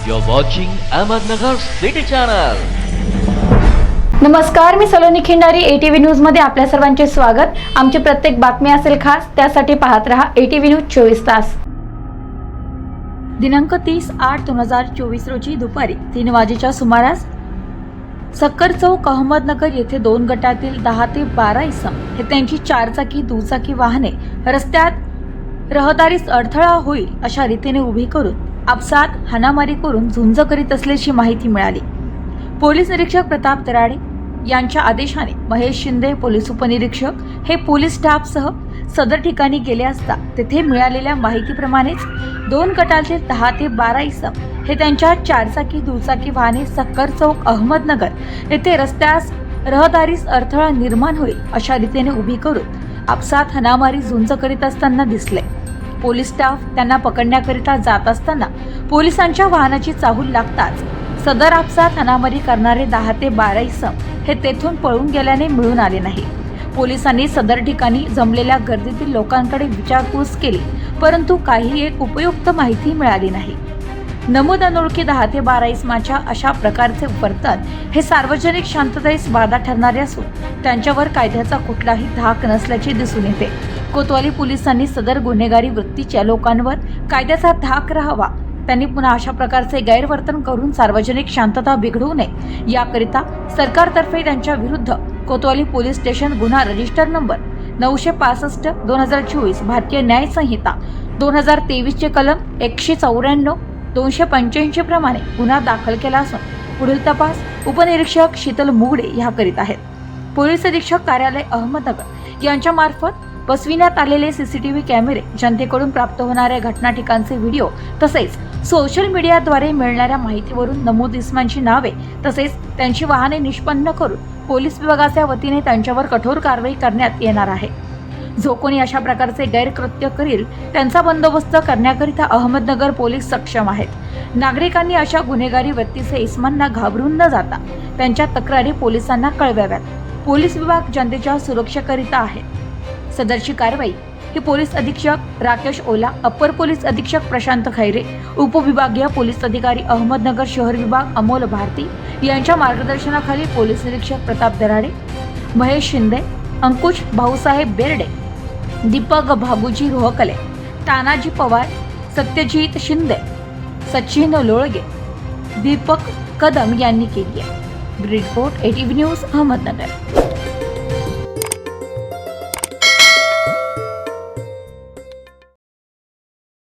You're watching Ahmednagar City Channel. नमस्कार मी Saloni Khindari ATV न्यूजमध्ये आपल्या सर्वांचे स्वागत आमची प्रत्येक बातमी असेल खास त्यासाठी पाहत रहा एटीव्ही न्यूज चोवीस तास दिनांक तीस आठ दोन हजार चोवीस रोजी दुपारी तीन वाजेच्या सुमारास सक्कर चौक अहमदनगर येथे दोन गटातील दहा ते बारा इसम हे त्यांची चारचाकी दुचाकी वाहने रस्त्यात रहदारीस अडथळा होईल अशा रीतीने उभी करून आपसात हाणामारी करून झुंज करीत असल्याची माहिती मिळाली. पोलीस निरीक्षक प्रताप दराडे यांच्या आदेशाने महेश शिंदे पोलीस उपनिरीक्षक हे पोलीस स्टाफसह सदर ठिकाणी गेले असता तेथे मिळालेल्या माहितीप्रमाणेच दोन गटातील दहा ते बारा इसम हे त्यांच्या चारचाकी दुचाकी वाहने सक्कर चौक अहमदनगर येथे रस्त्यास रहदारीस अडथळा निर्माण होईल अशा रीतीने उभी करून आपसात हनामारी झुंज करीत असताना दिसले. पोलीस स्टाफ त्यांना पकडण्याकरिता जात असताना पोलिसांच्या वाहनाची चाहूल लागताच सदर आपसात हनामारी करणारे दहा ते बारा इसम हे तेथून पळून गेल्याने मिळून आले नाही. पोलिसांनी सदर ठिकाणी जमलेल्या गर्दीतील लोकांकडे विचारपूस केली परंतु काही एक उपयुक्त माहिती मिळाली नाही. नमूद अनोळखी दहा ते बारा इसमाच्या अशा प्रकारचे वर्तन हे सार्वजनिक शांततेस बाधा ठरणारे असून त्यांच्यावर कायद्याचा कुठलाही धाक नसल्याचे दिसून येते. कोतवाली पोलिसांनी सदर गुन्हेगारी वृत्तीच्या लोकांवर कायद्याचा धाक राहावा. त्यांनी पुन्हा अशा प्रकारचे गैरवर्तन करून सार्वजनिक शांतता बिघडवू नये. याकरिता सरकारतर्फे त्यांच्या विरुद्ध कोतवाली पोलीस स्टेशन गुन्हा रजिस्टर नंबर नऊशे पासष्ट दोन हजार चोवीस भारतीय न्याय संहिता दोन हजार तेवीसचे कलम एकशे चौऱ्याण्णव दोनशे पंच्याऐंशी प्रमाणे गुन्हा दाखल केला असून पुढील तपास उपनिरीक्षक शीतल मुगडे ह्या करीत आहेत. पोलीस अधीक्षक कार्यालय अहमदनगर यांच्या मार्फत बसविण्यात आलेले सीसीटीव्ही कॅमेरे जनतेकडून प्राप्त होणाऱ्या घटना ठिकाणचे व्हिडिओ तसेच सोशल मीडियाद्वारे मिळणाऱ्या माहितीवरून नमूद इस्मांची नावे तसेच त्यांची वाहने निष्पन्न करून पोलीस विभागाच्या वतीने त्यांच्यावर कठोर कारवाई करण्यात येणार आहे. जो कोणी अशा प्रकारचे गैरकृत्य करील त्यांचा बंदोबस्त करण्याकरिता अहमदनगर पोलीस सक्षम आहेत. नागरिकांनी अशा गुन्हेगारी व्यक्तीचे इस्मांना घाबरून न जाता त्यांच्या तक्रारी पोलिसांना कळवाव्यात. पोलीस विभाग जनतेच्या सुरक्षेकरिता आहे. सदरची कारवाई. ही पोलीस अधीक्षक राकेश ओला अपर पोलीस अधीक्षक प्रशांत खैरे उपविभागीय पोलीस अधिकारी अहमदनगर शहर विभाग अमोल भारती यांच्या मार्गदर्शनाखाली पोलीस निरीक्षक प्रताप दराडे महेश शिंदे अंकुश भाऊसाहेब बेर्डे दीपक भागुजी रोहकले तानाजी पवार सत्यजित शिंदे सचिन लोळगे दीपक कदम यांनी केली आहे. Report ATV news Ahmednagar.